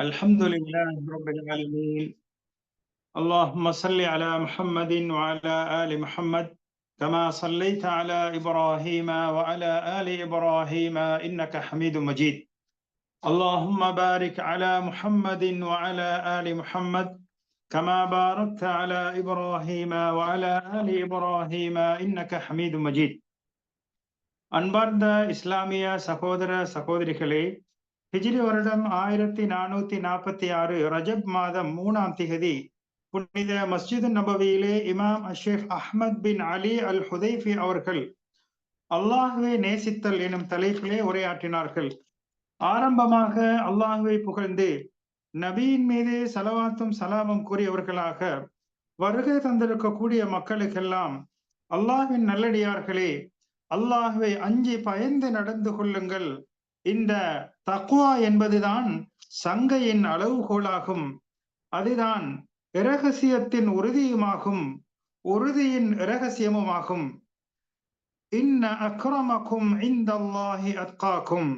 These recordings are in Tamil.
الحمد لله رب العالمين اللهم صل على محمد وعلى آل محمد كما صليت على إبراهيم وعلى آل إبراهيم إنك حميد مجيد اللهم بارك على محمد وعلى آل محمد كما باركت على إبراهيم وعلى آل إبراهيم إنك حميد مجيد அன்பார்ந்த இஸ்லாமிய சகோதர சகோதரிகளே ஹிஜ்ரி வருடம் ஆயிரத்தி நானூத்தி நாற்பத்தி ஆறு ரஜப் மாதம் மூணாம் திகதி புனித மஸ்ஜித் நபவியிலே இமாம் அஷேக் அஹ்மத் பின் அலி அல் ஹுதைஃபி அவர்கள் அல்லாஹுவை நேசித்தல் எனும் தலைப்பிலே உரையாற்றினார்கள். ஆரம்பமாக அல்லாஹுவை புகழ்ந்து நபியின் மீது சலவாத்தும் சலாமும் கூறியவர்களாக வருகை தந்திருக்கக்கூடிய மக்களுக்கெல்லாம் அல்லாஹின் நல்லடியார்களே அல்லாஹுவை அஞ்சி பயந்து நடந்து கொள்ளுங்கள். இந்த தக்குவா என்பதுதான் சங்கையின் அளவுகோலாகும். அதுதான் இரகசியத்தின் உறுதியுமாகும் உறுதியின் இரகசியமுமாகும். இன்ன அக்ரமக்கும் இந்த அல்லாஹி அத்காக்கும்.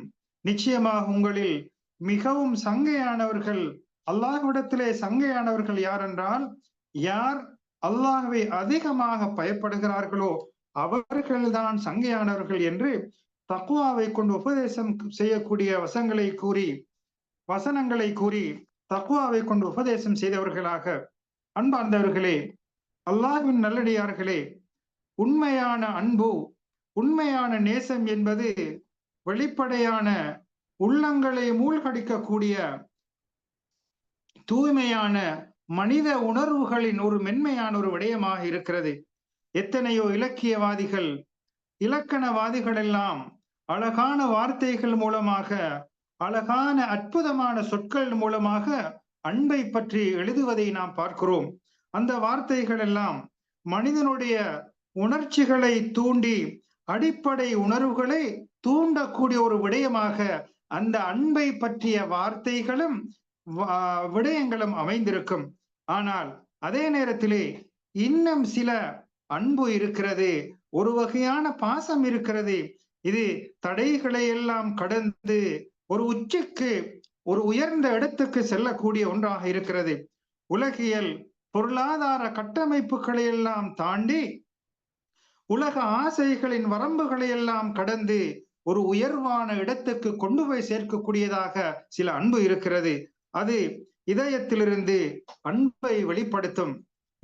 நிச்சயமாக உங்களில் மிகவும் சங்கையானவர்கள் அல்லாஹ்விடத்திலே சங்கையானவர்கள் யார் என்றால் யார் அல்லாஹை அதிகமாக பயப்படுகிறார்களோ அவர்கள்தான் சங்கையானவர்கள் என்று தக்குவாவை கொண்டு உபதேசம் செய்யக்கூடிய வசங்களை கூறி வசனங்களை கூறி தக்குவாவை கொண்டு உபதேசம் செய்தவர்களாக அன்பார்ந்தவர்களே அல்லாஹின் நல்லடியார்களே உண்மையான அன்பு உண்மையான நேசம் என்பது வெளிப்படையான உள்ளங்களை மூழ்கடிக்கக்கூடிய தூய்மையான மனித உணர்வுகளின் ஒரு மென்மையான ஒரு விடயமாக இருக்கிறது. எத்தனையோ இலக்கியவாதிகள் இலக்கணவாதிகள் எல்லாம் அழகான வார்த்தைகள் மூலமாக அழகான அற்புதமான சொற்கள் மூலமாக அன்பை பற்றி எழுதுவதை நாம் பார்க்கிறோம். அந்த வார்த்தைகள் எல்லாம் மனிதனுடைய உணர்ச்சிகளை தூண்டி அடிப்படை உணர்வுகளை தூண்டக்கூடிய ஒரு விடயமாக அந்த அன்பை பற்றிய வார்த்தைகளும் விடயங்களும் அமைந்திருக்கும். ஆனால் அதே நேரத்திலே இன்னும் சில அன்பு இருக்கிறது ஒரு வகையான பாசம் இருக்கிறது இது தடைகளை எல்லாம் கடந்து ஒரு உச்சிக்கு ஒரு உயர்ந்த இடத்துக்கு செல்லக்கூடிய ஒன்றாக இருக்கிறது. உலகியல் பொருளாதார கட்டமைப்புகளை எல்லாம் தாண்டி உலக ஆசைகளின் வரம்புகளை எல்லாம் கடந்து ஒரு உயர்வான இடத்துக்கு கொண்டு போய் சேர்க்கக்கூடியதாக சில அன்பு இருக்கிறது. அது இதயத்திலிருந்து அன்பை வெளிப்படுத்தும்.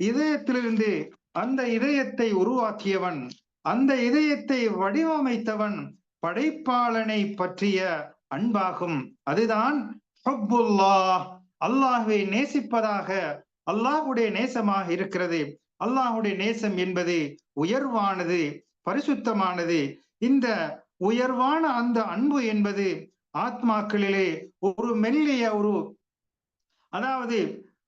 இதயத்திலிருந்து அந்த இதயத்தை உருவாக்கியவன் அந்த இதயத்தை வடிவமைத்தவன் படைப்பாளனை பற்றிய அன்பாகும். அதுதான் அல்லாஹுவை நேசிப்பதாக அல்லாஹுடைய நேசமாக இருக்கிறது. அல்லாஹுடைய நேசம் என்பது உயர்வானது பரிசுத்தமானது. இந்த உயர்வான அந்த அன்பு என்பது ஆத்மாக்களிலே ஒரு மெல்லிய ஒரு அதாவது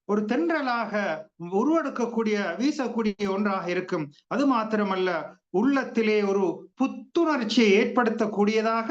ஒரு தென்றலாக உருவெடுக்கக்கூடிய வீசக்கூடிய ஒன்றாக இருக்கும். அது மாத்திரமல்ல உள்ளத்திலே ஒரு புத்துணர்ச்சியை ஏற்படுத்தக்கூடியதாக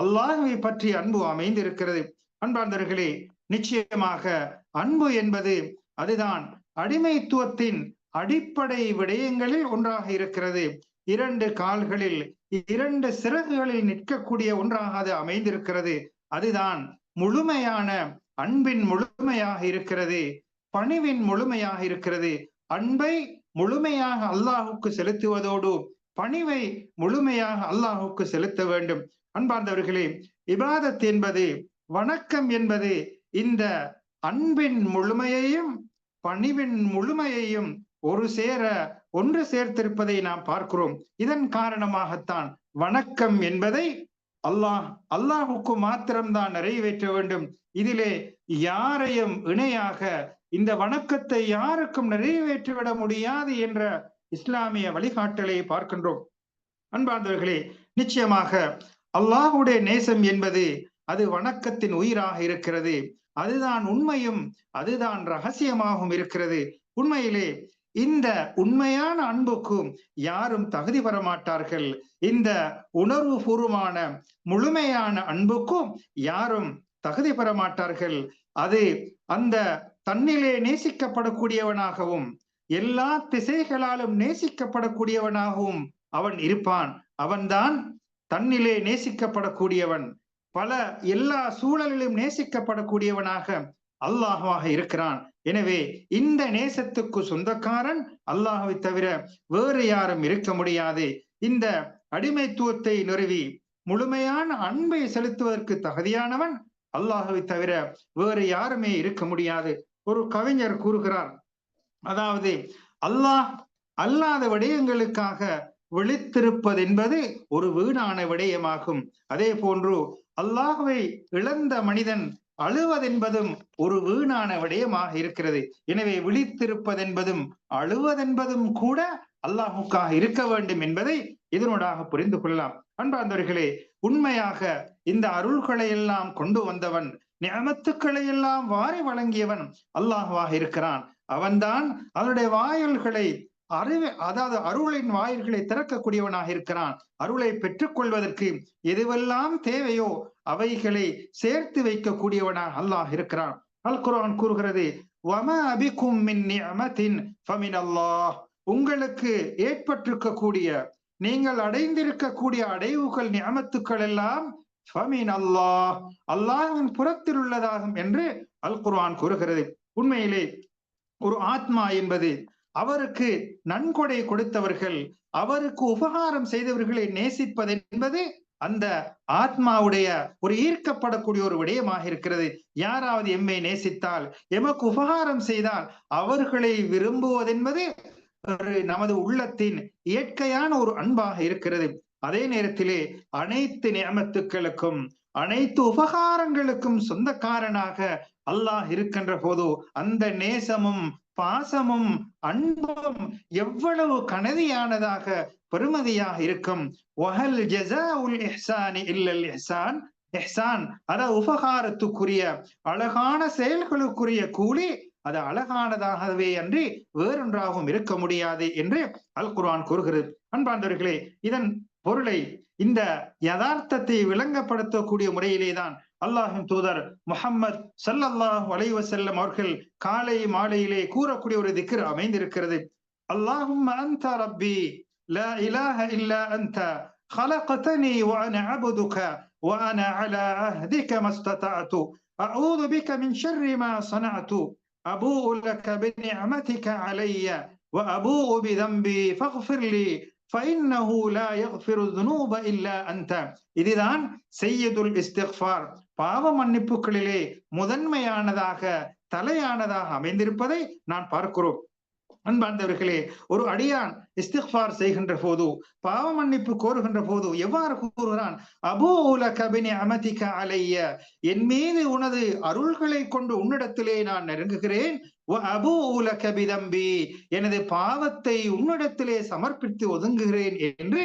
அல்லாஹுவை பற்றி அன்பு அமைந்திருக்கிறது. அன்பார்ந்தர்களே நிச்சயமாக அன்பு என்பது அதுதான் அடிமைத்துவத்தின் அடிப்படை விடயங்களில் ஒன்றாக இருக்கிறது. இரண்டு கால்களில் இரண்டு சிறகுகளில் நிற்கக்கூடிய ஒன்றாக அது அமைந்திருக்கிறது. அதுதான் முழுமையான அன்பின் முழுமையாக இருக்கிறது. பணிவின் முழுமையாக இருக்கிறது. அன்பை முழுமையாக அல்லாஹுக்கு செலுத்துவதோடு பணிவை முழுமையாக அல்லாஹுக்கு செலுத்த வேண்டும். அன்பார்ந்தவர்களே இபாதத் என்பது வணக்கம் என்பது இந்த அன்பின் முழுமையையும் பணிவின் முழுமையையும் ஒரு சேர ஒன்று சேர்த்திருப்பதை நாம் பார்க்கிறோம். இதன் காரணமாகத்தான் வணக்கம் என்பதை அல்லாஹ் அல்லாஹுக்கு மாத்திரம்தான் நிறைவேற்ற வேண்டும். இதிலே யாரையும் இணையாக இந்த வணக்கத்தை யாருக்கும் நிறைவேற்றிவிட முடியாது என்ற இஸ்லாமிய வழிகாட்டலை பார்க்கின்றோம். அன்பார்ந்தவர்களே நிச்சயமாக அல்லாஹுடைய நேசம் என்பது அது வணக்கத்தின் உயிராக இருக்கிறது. அதுதான் உண்மையும் அதுதான் ரகசியமாகவும் இருக்கிறது. உண்மையிலே இந்த உண்மையான அன்புக்கும் யாரும் தகுதி பெற மாட்டார்கள். இந்த உணர்வு பூர்வமான முழுமையான அன்புக்கும் யாரும் தகுதி பெற மாட்டார்கள். அது அந்த தன்னிலே நேசிக்கப்படக்கூடியவனாகவும் எல்லா திசைகளாலும் நேசிக்கப்படக்கூடியவனாகவும் அவன் இருப்பான். அவன்தான் தன்னிலே நேசிக்கப்படக்கூடியவன். பல எல்லா சூழலிலும் நேசிக்கப்படக்கூடியவனாக அல்லாஹுவாக இருக்கிறான். எனவே இந்த நேசத்துக்கு சொந்தக்காரன் அல்லாஹுவை தவிர வேறு யாரும் இருக்க முடியாது. இந்த அடிமைத்துவத்தை நிறுவி முழுமையான அன்பை செலுத்துவதற்கு தகுதியானவன் அல்லாஹுவை தவிர வேறு யாருமே இருக்க முடியாது. ஒரு கவிஞர் கூறுகிறார். அதாவது அல்லாஹ் அல்லாத விடயங்களுக்காக விழித்திருப்பது என்பது ஒரு வீணான விடயமாகும். அதே போன்று அல்லாஹுவை இழந்த மனிதன் அழுவதென்பதும் ஒரு வீணான விடயமாக இருக்கிறது. எனவே விழித்திருப்பதென்பதும் அழுவதென்பதும் கூட அல்லாஹுக்காக இருக்க வேண்டும் என்பதை இதனூடாக புரிந்து கொள்ளலாம். அன்பார்ந்தவர்களே உண்மையாக இந்த அருள்களை எல்லாம் கொண்டு வந்தவன் நியமத்துக்களை எல்லாம் வாரி வழங்கியவன் அல்லாஹுவாக இருக்கிறான். அவன்தான் அவனுடைய வாயில்களை அறிவு அதாவது அருளின் வாயில்களை திறக்கக்கூடியவனாக இருக்கிறான். அருளை பெற்றுக்கொள்வதற்கு எதுவெல்லாம் தேவையோ அவைகளை சேர்த்து வைக்கக்கூடியவனாக அல்லாஹ் இருக்கிறான். அல் குரான் கூறுகிறது வம அபிக்கும் மின் நியமத்தின் ஃபமின் அல்லாஹ் உங்களுக்கு ஏற்பட்டிருக்கக்கூடிய நீங்கள் அடைந்திருக்கக்கூடிய அடைவுகள் நியமத்துக்கள் எல்லாம் அல்லாஹ் அல்லாஹின் புறத்தில் உள்ளதாகும் என்று அல் குர்ஆன் கூறுகிறது. உண்மையிலே ஒரு ஆத்மா என்பது அவருக்கு நன்கொடை கொடுத்தவர்கள் அவருக்கு உபகாரம் செய்தவர்களை நேசிப்பது என்பது அந்த ஆத்மாவுடைய ஒரு ஈர்க்கப்படக்கூடிய ஒரு விடயமாக இருக்கிறது. யாராவது எம்மை நேசித்தால் எமக்கு உபகாரம் செய்தால் அவர்களை விரும்புவதென்பது ஒரு நமது உள்ளத்தின் இயற்கையான ஒரு அன்பாக இருக்கிறது. அதே நேரத்திலே அனைத்து நியமத்துக்களுக்கும் அனைத்து உபகாரங்களுக்கும் சொந்தக்காரனாக அல்லாஹ் இருக்கின்ற போது அந்த நேசமும் பாசமும் அன்பும் எவ்வளவு கனதியானதாக பெருமதியாக இருக்கும். ஒஹல் ஜஸாஉல் இஹ்சானி இல்லல் எஹ்சான் எஹ்சான் அத உபகாரத்துக்குரிய அழகான செயல்களுக்குரிய கூலி அது அழகானதாகவே அன்றி வேறொன்றாகவும் இருக்க முடியாது என்று அல் குர்ஆன் கூறுகிறது. அன்பாந்தவர்களே இதன் பொருளை இந்த யதார்த்தத்தை விளங்கப்படுத்தக்கூடிய முறையிலேதான் அல்லாஹின் தூதர் முஹம்மது சல்லல்லாஹு அலைஹி வஸல்லம் அவர்கள் காலை மாலையிலே கூறக்கூடிய ஒரு திக்ர் அமைந்திருக்கிறது அல்லாஹும் அன்த ரப்பி லா இலாஹ இல்லா அன்த خلقتني وأنا عبدك وأنا على عهدك ما استطعت أعوذ بك من شر ما صنعت أبوء لك بنعمتك علي وأبوء بذنبي فاغفر لي இதுதான் செய்யதுல் இஸ்திஃபார் பாவ மன்னிப்புகளிலே முதன்மையானதாக தலையானதாக அமைந்திருப்பதை நான் பார்க்கிறோம். அன்பார்ந்தவர்களே ஒரு அடியான் இஸ்திஃபார் செய்கின்ற போது பாவ மன்னிப்பு கோருகின்ற போது எவ்வாறு கூறுகிறான்? அபோ உல கபினி அமதிக்க அலைய என் மீது உனது அருள்களை கொண்டு உன்னிடத்திலே நான் நெருங்குகிறேன். அபூல உல கபிதம்பி எனது பாவத்தை உன்னிடத்திலே சமர்ப்பித்து ஒதுங்குகிறேன் என்று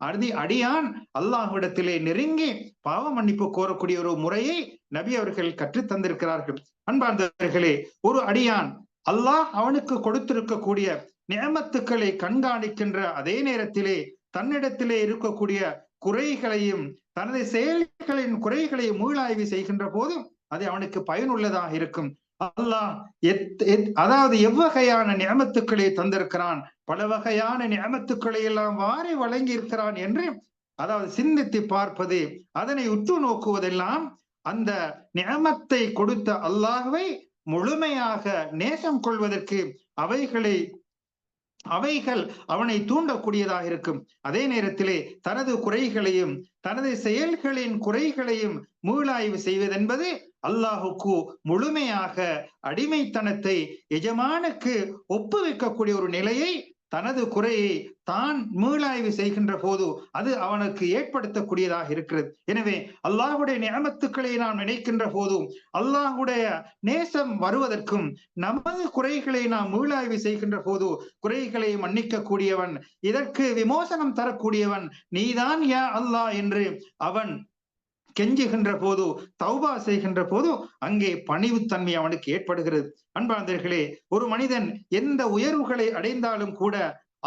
அறுதி அடியான் அல்லாஹ்விடத்திலே நெருங்கி பாவ மன்னிப்பு கோரக்கூடிய ஒரு முறையை நபி அவர்கள் கற்றுத் தந்திருக்கிறார்கள் அன்பார்ந்தவர்களே ஒரு அடியான் அல்லாஹ் அவனுக்கு கொடுத்திருக்கக்கூடிய நியமத்துக்களை கண்காணிக்கின்ற அதே நேரத்திலே தன்னிடத்திலே இருக்கக்கூடிய குறைகளையும் தனது செயல்களின் குறைகளையும் மீளாய்வு செய்கின்ற போது அது அவனுக்கு பயனுள்ளதாக இருக்கும். அல்லாஹ் அதாவது எவ்வகையான நியமத்துக்களை தந்திருக்கிறான் பல வகையான நியமத்துக்களை எல்லாம் வாரி வழங்கி இருக்கிறான் என்று அதாவது சிந்தித்து பார்ப்பது அதனை உற்று நோக்குவதெல்லாம் அந்த நியமத்தை கொடுத்த அல்லாஹுவை முழுமையாக நேசம் கொள்வதற்கு அவைகளை அவைகள் அவனை தூண்டக்கூடியதாக இருக்கும். அதே நேரத்திலே தனது குறைகளையும் தனது செயல்களின் குறைகளையும் மீளாய்வு செய்வதென்பது அல்லாஹுக்கு முழுமையாக அடிமைத்தனத்தை எஜமானுக்கு ஒப்புவிக்கக்கூடிய ஒரு நிலையை தனது குறையை தான் மீளாய்வு செய்கின்ற போது அது அவனுக்கு ஏற்படுத்தக்கூடியதாக இருக்கிறது. எனவே அல்லாஹுடைய நியமத்துக்களை நாம் நினைக்கின்ற போதும் அல்லாஹுடைய நேசம் வருவதற்கும் நமது குறைகளை நாம் மீளாய்வு செய்கின்ற போது குறைகளை மன்னிக்க கூடியவன் இதற்கு விமோசனம் தரக்கூடியவன் நீதான் யா அல்லாஹ் என்று அவன் கெஞ்சுகின்ற போதோ தௌபா செய்கின்ற போதோ அங்கே பணிவுத்தன்மை அவனுக்கு ஏற்படுகிறது. அன்பாந்தர்களே ஒரு மனிதன் எந்த உயர்வுகளை அடைந்தாலும் கூட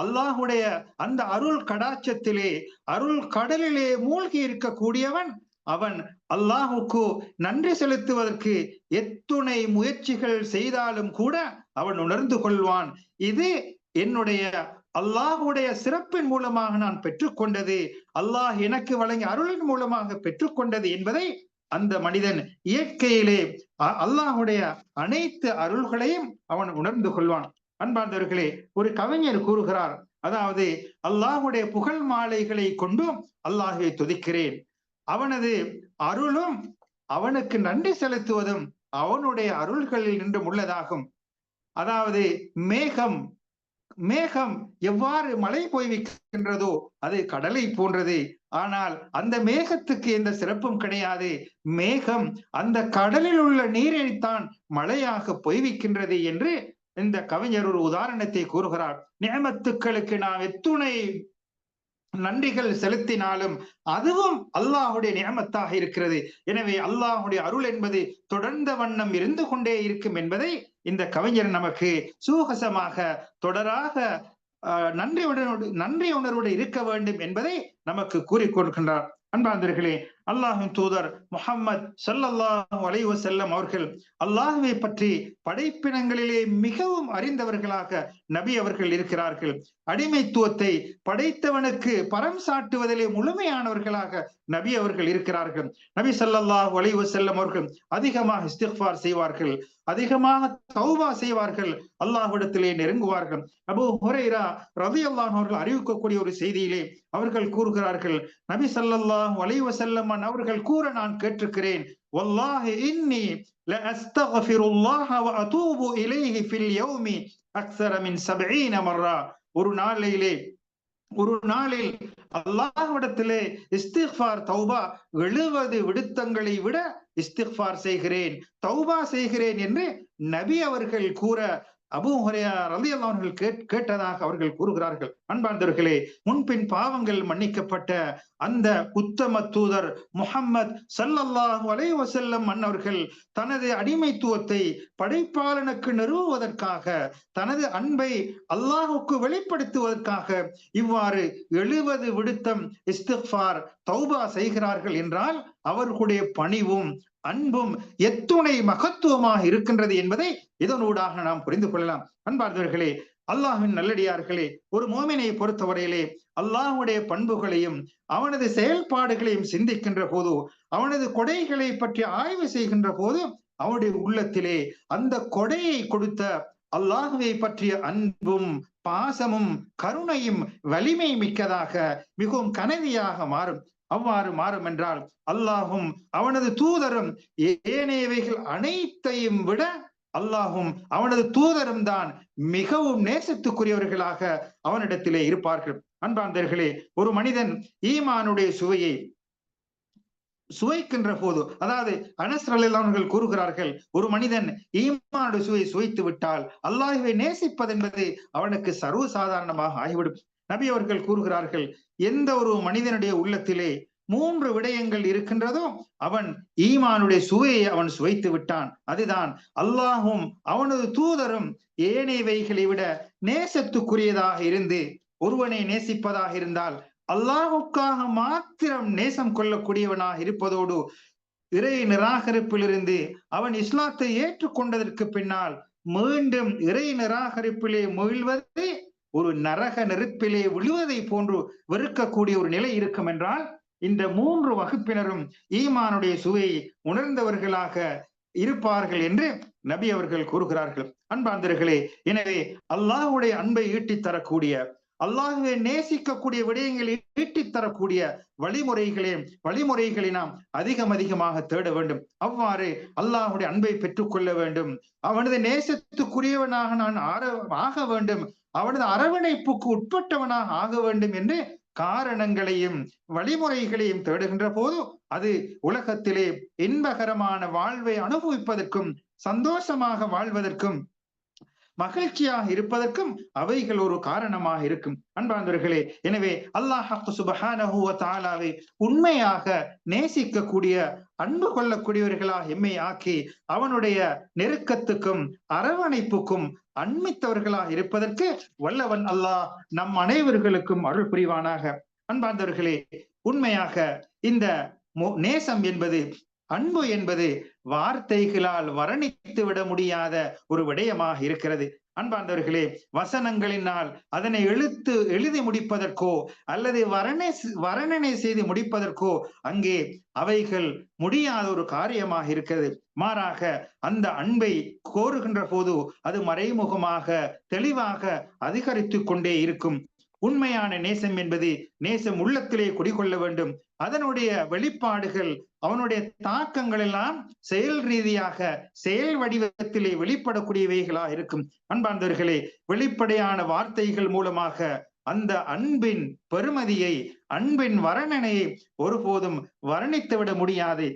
அல்லாஹுடைய அந்த அருள் கடாச்சத்திலே அருள் கடலிலே மூழ்கி இருக்கக்கூடியவன் அவன் அல்லாஹுக்கு நன்றி செலுத்துவதற்கு எத்துணை முயற்சிகள் செய்தாலும் கூட அவன் உணர்ந்து கொள்வான். இது என்னுடைய அல்லாஹுடைய சிறப்பின் மூலமாக நான் பெற்றுக்கொண்டது அல்லாஹ் எனக்கு வழங்கிய அருளின் மூலமாக பெற்றுக்கொண்டது என்பதை அந்த மனிதன் இயற்கையிலே அல்லாஹுடைய அனைத்து அருள்களையும் அவன் உணர்ந்து கொள்வான். அன்பார்ந்தவர்களே ஒரு கவிஞர் கூறுகிறார் அதாவது அல்லாஹுடைய புகழ் மாலைகளை கொண்டும் அல்லாஹை துதிக்கிறேன். அவனது அருளும் அவனுக்கு நன்றி செலுத்துவதும் அவனுடைய அருள்களில் நின்று உள்ளதாகும். அதாவது மேகம் மேகம் எவ்வாறு மழை பொய்விக்கின்றதோ அது கடலை போன்றது. ஆனால் அந்த மேகத்துக்கு எந்த சிறப்பும் கிடையாது. மேகம் அந்த கடலில் உள்ள நீரைத்தான் மழையாக பொய்விக்கின்றது என்று இந்த கவிஞர் ஒரு உதாரணத்தை கூறுகிறார். நியமத்துக்களுக்கு நாம் எத்துணை நன்றிகள் செலுத்தினாலும் அதுவும் அல்லாஹுடைய நியமத்தாக இருக்கிறது. எனவே அல்லாஹுடைய அருள் என்பது தொடர்ந்த வண்ணம் இருந்து கொண்டே இருக்கும் என்பதை இந்த கவிஞர் நமக்கு சூகசமாக தொடராக நன்றி நன்றி உணர்வோடு இருக்க வேண்டும் என்பதை நமக்கு கூறிக்கொள்கின்றார் அன்பாந்தர்களே அல்லாஹின் தூதர் முகம்மது சல்லல்லாஹு அலைவ செல்லம் அவர்கள் அல்லாஹுவை பற்றி படைப்பினங்களிலே மிகவும் அறிந்தவர்களாக நபி அவர்கள் இருக்கிறார்கள். அடிமைத்துவத்தை படைத்தவனுக்கு பரம் சாட்டுவதிலே முழுமையானவர்களாக நபி அவர்கள் இருக்கிறார்கள். நபி சல்லல்லாஹு அலைவ செல்லம் அவர்கள் அதிகமாக இஸ்திஃபார் செய்வார்கள். அதிகமாக தௌபா செய்வார்கள். அல்லாஹ்விடத்திலே நெருங்குவார்கள். அபு ஹுரைரா ரவி அல்லாஹ் அவர்கள் அறிவிக்கக்கூடிய ஒரு செய்தியிலே அவர்கள் கூறுகிறார்கள் நபி சல்லல்லாஹு அலைவ செல்லம் பெருமான் அவர்கள் கூற நான் கேட்டிருக்கிறேன் والله إني لأستغفر الله وأتوب إليه في اليوم أكثر من سبعين مرة ஒரு நாளிலே ஒரு நாளில் அல்லாஹ்விடத்திலே இஸ்திஃபார் தௌபா எழுபது விடுத்தங்களை விட இஸ்திஃபார் செய்கிறேன் தௌபா செய்கிறேன் என்று நபி அவர்கள் கூற அபு ரவி அவர்கள் கேட்டதாக அவர்கள் கூறுகிறார்கள். அன்பார்ந்தவர்களே முன்பின் பாவங்கள் மன்னிக்கப்பட்ட அந்த உத்தம தூதர் முகம்மது சல்லல்லாஹு அலை வசல்லம் மன்னவர்கள் தனது அடிமைத்துவத்தை படைப்பாளனுக்கு நிறுவுவதற்காக தனது அன்பை அல்லாஹுக்கு வெளிப்படுத்துவதற்காக இவ்வாறு எழுபது விடுத்தம் இஸ்திஃபார் தௌபா செய்கிறார்கள் என்றால் அவர்களுடைய பணிவும் அன்பும் எத்துணை மகத்துவமாக இருக்கின்றது என்பதை இதனூடாக நாம் புரிந்து கொள்ளலாம். அன்பார்ந்தவர்களே அல்லாஹின் நல்லடியார்களே ஒரு மோமினை பொறுத்தவரையிலே அல்லாஹுடைய பண்புகளையும் அவனது செயல்பாடுகளையும் சிந்திக்கின்ற போது அவனது கொடைகளை பற்றி ஆய்வு செய்கின்ற போது அவனுடைய உள்ளத்திலே அந்த கொடையை கொடுத்த அல்லாஹுவை பற்றிய அன்பும் பாசமும் கருணையும் வலிமை மிக்கதாக மிகவும் கனதியாக மாறும். அவ்வாறு மாறும் என்றால் அல்லாஹும் அவனது தூதரும் ஏனையவைகள் அனைத்தையும் விட அல்லாஹும் அவனது தூதரும் தான் மிகவும் நேசத்துக்குரியவர்களாக அவனிடத்திலே இருப்பார்கள். அன்பாந்தர்களே ஒரு மனிதன் ஈமானுடைய சுவையை சுவைக்கின்ற போது அதாவது அனஸ்ரல் கூறுகிறார்கள் ஒரு மனிதன் ஈமானுடைய சுவை சுவைத்து விட்டால் அல்லாஹுவை நேசிப்பதென்பது அவனுக்கு சர்வசாதாரணமாக ஆகிவிடும். நபி அவர்கள் கூறுகிறார்கள் எந்த ஒரு மனிதனுடைய உள்ளத்திலே மூன்று விடயங்கள் இருக்கின்றதோ அவன் ஈமானுடைய சுவையை அவன் சுவைத்து விட்டான். அதுதான் அல்லாஹும் அவனது தூதரும் ஏனையவைகளை விட நேசத்துக்குரியதாக இருந்து ஒருவனை நேசிப்பதாக இருந்தால் அல்லாஹுக்காக மாத்திரம் நேசம் கொள்ளக்கூடியவனாக இருப்பதோடு இறை நிராகரிப்பிலிருந்து அவன் இஸ்லாத்தை ஏற்றுக்கொண்டதற்கு பின்னால் மீண்டும் இறை நிராகரிப்பிலே முயல்வது ஒரு நரக நெருப்பிலே விழுவதை போன்று வெறுக்கக்கூடிய ஒரு நிலை இருக்கும் என்றால் இந்த மூன்று வகுப்பினரும் ஈமானுடைய சுவையை உணர்ந்தவர்களாக இருப்பார்கள் என்று நபி அவர்கள் கூறுகிறார்கள். அன்பாந்தர்களே எனவே அல்லாஹுடைய அன்பை ஈட்டித் தரக்கூடிய அல்லாஹுவை நேசிக்கக்கூடிய விடயங்களை ஈட்டித் தரக்கூடிய வழிமுறைகளே வழிமுறைகளை நாம் அதிகம் அதிகமாக தேட வேண்டும். அவ்வாறு அல்லாஹுடைய அன்பை பெற்றுக்கொள்ள வேண்டும். அவனது நேசத்துக்குரியவனாக நான் ஆக வேண்டும். அவனது அரவணைப்புக்கு உட்பட்டவனாக ஆக வேண்டும் என்று காரணங்களையும் வழிமுறைகளையும் தேடுகின்ற போது அது உலகத்திலே இன்பகரமான வாழ்வை அனுபவிப்பதற்கும் சந்தோஷமாக வாழ்வதற்கும் மகிழ்ச்சியாக இருப்பதற்கும் அவைகள் ஒரு காரணமாக இருக்கும். அன்பாந்தவர்களே எனவே அல்லாஹ் தாலாவை உண்மையாக நேசிக்கக்கூடிய அன்பு கொள்ளக்கூடியவர்களாக எம்மை ஆக்கி அவனுடைய நெருக்கத்துக்கும் அரவணைப்புக்கும் அண்மித்தவர்களாக இருப்பதற்கு வல்லவன் அல்லாஹ் நம் அனைவர்களுக்கும் அருள் புரிவானாக. அன்பார்ந்தவர்களே உண்மையாக இந்த நேசம் என்பது அன்பு என்பது வார்த்தைகளால் வர்ணித்து விட முடியாத ஒரு விடயமாக இருக்கிறது. அன்பார்ந்தவர்களே வசனங்களினால் அதனை எழுத்து எழுதி முடிப்பதற்கோ அல்லது வரணை வர்ணனை செய்து முடிப்பதற்கோ அங்கே அவைகள் முடியாத ஒரு காரியமாக இருக்கிறது. மாறாக அந்த அன்பை கோருகின்ற போது அது மறைமுகமாக தெளிவாக அதிகரித்து கொண்டே இருக்கும். உண்மையான நேசம் என்பது நேசம் உள்ளத்திலே குடிகொள்ள வேண்டும். அதனுடைய வெளிப்பாடுகள் அவனுடைய தாக்கங்கள் எல்லாம் செயல் ரீதியாக செயல் வடிவத்திலே வெளிப்படக்கூடியவைகளா இருக்கும். அன்பார்ந்தவர்களே வெளிப்படையான வார்த்தைகள் மூலமாக அந்த அன்பின் பெருமதியை அன்பின் வர்ணனையை ஒருபோதும் வர்ணித்து விட முடியாது.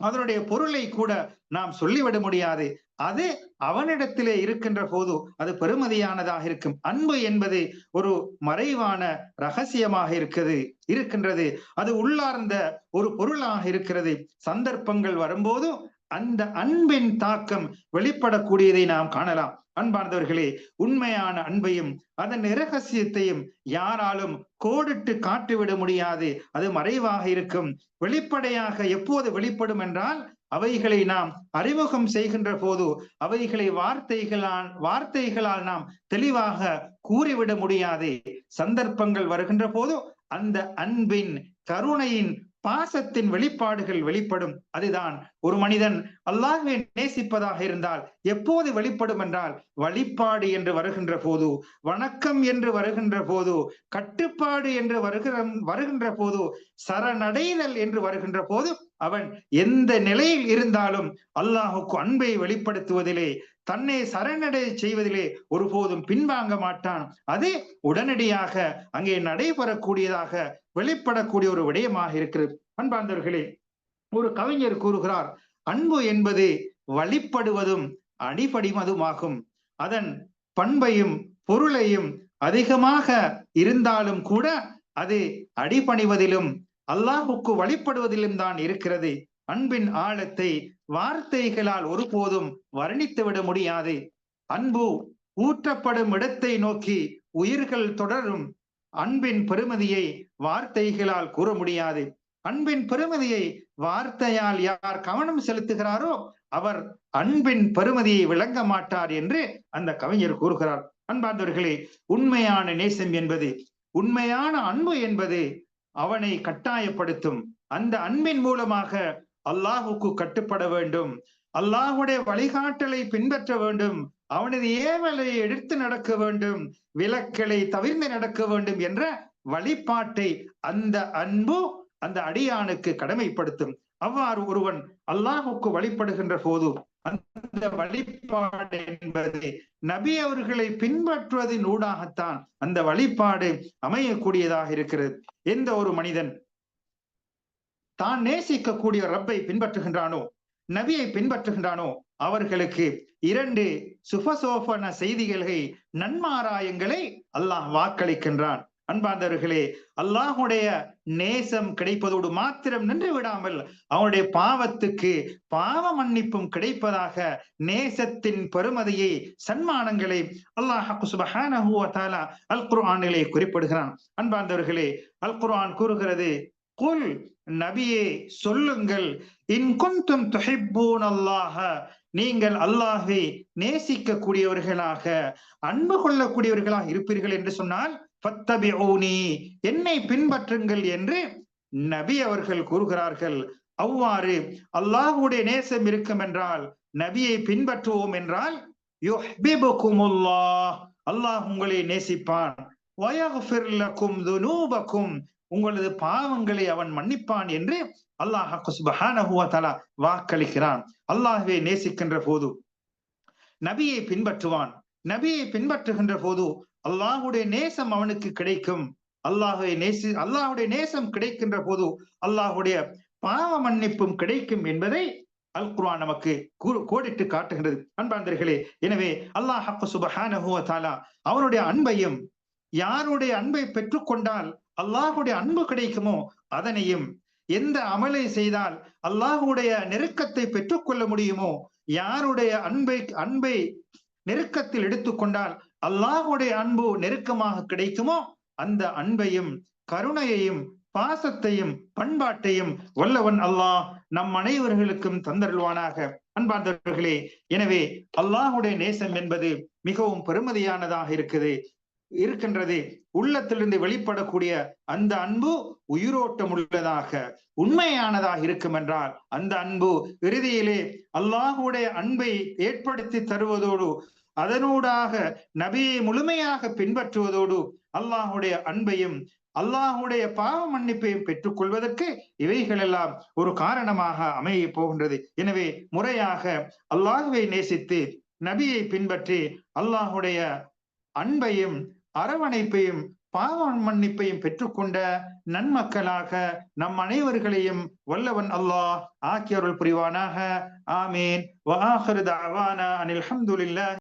அதனுடைய பொருளை கூட நாம் சொல்லிவிட முடியாது. அது அவனிடத்திலே இருக்கின்ற போது அது பெருமதியானதாக இருக்கும். அன்பு என்பது ஒரு மறைவான ரகசியமாக இருக்கிறது இருக்கின்றது. அது உள்ளார்ந்த ஒரு பொருளாக இருக்கிறது. சந்தர்ப்பங்கள் வரும்போது அந்த அன்பின் தாக்கம் வெளிப்படக்கூடியதை நாம் காணலாம். அன்பார்ந்தவர்களே உண்மையான அன்பையும் அதன் இரகசியத்தையும் யாராலும் கோடிட்டு காட்டிவிட முடியாது. அது மறைவாக இருக்கும். வெளிப்படையாக எப்போது வெளிப்படும் என்றால் அவைகளை நாம் அறிமுகம் செய்கின்ற போது அவைகளை வார்த்தைகளால் வார்த்தைகளால் நாம் தெளிவாக கூறிவிட முடியாது. சந்தர்ப்பங்கள் வருகின்ற போது அந்த அன்பின் கருணையின் பாசத்தின் வெளிப்பாடுகள் வெளிப்படும். அதுதான் ஒரு மனிதன் அல்லாஹுவை நேசிப்பதாக இருந்தால் எப்போது வெளிப்படும் என்றால் வழிபாடு என்று வருகின்ற போது வணக்கம் என்று வருகின்ற போது கட்டுப்பாடு என்று வருகிற வருகின்ற போது சரணடைதல் என்று வருகின்ற போது அவன் எந்த நிலையில் இருந்தாலும் அல்லாஹுக்கு அன்பை வெளிப்படுத்துவதிலே தன்னை சரணடை செய்வதிலே ஒருபோதும் பின்வாங்க மாட்டான். அது உடனடியாக அங்கே நடைபெறக்கூடியதாக வெளிப்படக்கூடிய ஒரு விடயமாக இருக்கிறது. அன்பார்ந்தவர்களே ஒரு கவிஞர் கூறுகிறார் அன்பு என்பது வழிபடுவதும் அடிபடிமதுமாகும் அதன் பண்பையும் பொருளையும் அதிகமாக இருந்தாலும் கூட அது அடிபணிவதிலும் அல்லாஹுக்கு வழிபடுவதிலும் தான் இருக்கிறது. அன்பின் ஆழத்தை வார்த்தைகளால் ஒருபோதும் வர்ணித்து விட முடியாது. அன்பு ஊற்றப்படும் இடத்தை நோக்கி உயிர்கள் தொடரும் அன்பின் பெருமதியை வார்த்தைகளால் கூற முடியாது. அன்பின் பெருமதியை வார்த்தையால் யார் கவனம் செலுத்துகிறாரோ அவர் அன்பின் பெருமதியை விளங்க மாட்டார் என்று அந்த கவிஞர் கூறுகிறார். அன்பார்ந்தவர்களே உண்மையான நேசம் என்பது உண்மையான அன்பு என்பது அவனை கட்டாயப்படுத்தும். அந்த அன்பின் மூலமாக அல்லாஹுக்கு கட்டுப்பட வேண்டும். அல்லாஹுடைய வழிகாட்டலை பின்பற்ற வேண்டும். அவனது ஏவலை எடுத்து நடக்க வேண்டும் விலக்களை தவிர்ந்து நடக்க வேண்டும் என்ற வழிபாட்டை அந்த அன்பு அந்த அடியானுக்கு கடமைப்படுத்தும். அவ்வாறு ஒருவன் அல்லாஹுக்கு வழிபடுகின்ற போது அந்த வழிபாடு என்பது நபி அவர்களை பின்பற்றுவதின் ஊடாகத்தான் அந்த வழிபாடு அமையக்கூடியதாக இருக்கிறது. எந்த ஒரு மனிதன் தான் நேசிக்கக்கூடிய ரப்பை பின்பற்றுகின்றானோ நபியை பின்பற்றுகின்றானோ அவர்களுக்கு இரண்டு சுபசோபன செய்திகளை நன்மாராயங்களை அல்லாஹ் வாக்களிக்கின்றான். அன்பார்ந்தவர்களே அல்லாஹுடைய நேசம் கிடைப்பதோடு மாத்திரம் நின்று விடாமல் அவனுடைய பாவத்துக்கு பாவ மன்னிப்பும் கிடைப்பதாக நேசத்தின் பெருமதியை சன்மானங்களை அல்லாஹ் தாலா அல் குர்ஆனிலே குறிப்பிடுகிறான். அன்பார்ந்தவர்களே அல் குர்ஆன் கூறுகிறது குல் நபியே சொல்லுங்கள். இன் குந்தும் துஹிப்பூன் அல்லாஹ நீங்கள் அல்லாஹை நேசிக்க கூடியவர்களாக அன்பு கொள்ளக்கூடியவர்களாக இருப்பீர்கள் என்று சொன்னால் பத்தபிஊனி என்னை பின்பற்றுங்கள் என்று நபி அவர்கள் கூறுகிறார்கள். அவ்வாறு அல்லாஹுடைய நேசம் இருக்கும் என்றால் நபியை பின்பற்றுவோம் என்றால் அல்லாஹ் உங்களை நேசிப்பான். உங்களது பாவங்களை அவன் மன்னிப்பான் என்று அல்லாஹ் வாக்களிக்கிறான். அல்லாஹுவை நேசிக்கின்ற போது நபியை பின்பற்றுவான். நபியை பின்பற்றுகின்ற போது அல்லாஹுடைய நேசம் அவனுக்கு கிடைக்கும். அல்லாஹுடைய நேசி அல்லாஹுடைய நேசம் கிடைக்கின்ற போது அல்லாஹுடைய பாவ மன்னிப்பும் கிடைக்கும் என்பதை அல் குர்ஆன் நமக்கு கோடிட்டு காட்டுகின்றது. அன்பாந்தர்களே எனவே அல்லாஹ் சுபஹானஹு தாலா அவனுடைய அன்பையும் யாருடைய அன்பை பெற்றுக்கொண்டால் அல்லாஹுடைய அன்பு கிடைக்குமோ அதனையும் எந்த அமலை செய்தால் அல்லாஹுடைய நெருக்கத்தை பெற்றுக்கொள்ள முடியுமோ? யாருடைய அன்பை அன்பை நெருக்கத்தில் எடுத்துக்கொண்டால் அல்லாஹுடைய அன்பு நெருக்கமாக கிடைக்குமோ? அந்த அன்பையும் கருணையையும் பாசத்தையும் பண்பாட்டையும் வல்லவன் அல்லாஹ் நம் அனைவர்களுக்கும் தந்தருள்வானாக. அன்பார்ந்தவர்களே எனவே அல்லாஹுடைய நேசம் என்பது மிகவும் பெருமதியானதாக இருக்குது. இருக்கின்றது. உள்ளத்திலிருந்து வெளிப்படக்கூடிய அந்த அன்பு உயிரோட்டம் உள்ளதாக உண்மையானதாக இருக்கும் என்றால் அந்த அன்பு இறுதியிலே அல்லாஹுடைய அன்பை ஏற்படுத்தி தருவதோடு அதனூடாக நபியை முழுமையாக பின்பற்றுவதோடு அல்லாஹுடைய அன்பையும் அல்லாஹுடைய பாவ மன்னிப்பையும் பெற்றுக் கொள்வதற்கு இவைகள் எல்லாம் ஒரு காரணமாக அமைய போகின்றது. எனவே முறையாக அல்லாஹுவை நேசித்து நபியை பின்பற்றி அல்லாஹுடைய அன்பையும் அரவணைப்பையும் பாவ மன்னிப்பையும் பெற்றுக்கொண்ட நன்மக்களாக நம் அனைவர்களையும் வல்லவன் அல்லாஹ் ஆக்கியருள் புரிவானாக. ஆமீன். வஆஹிரு அனில் ஹம்துலில்லாஹ்.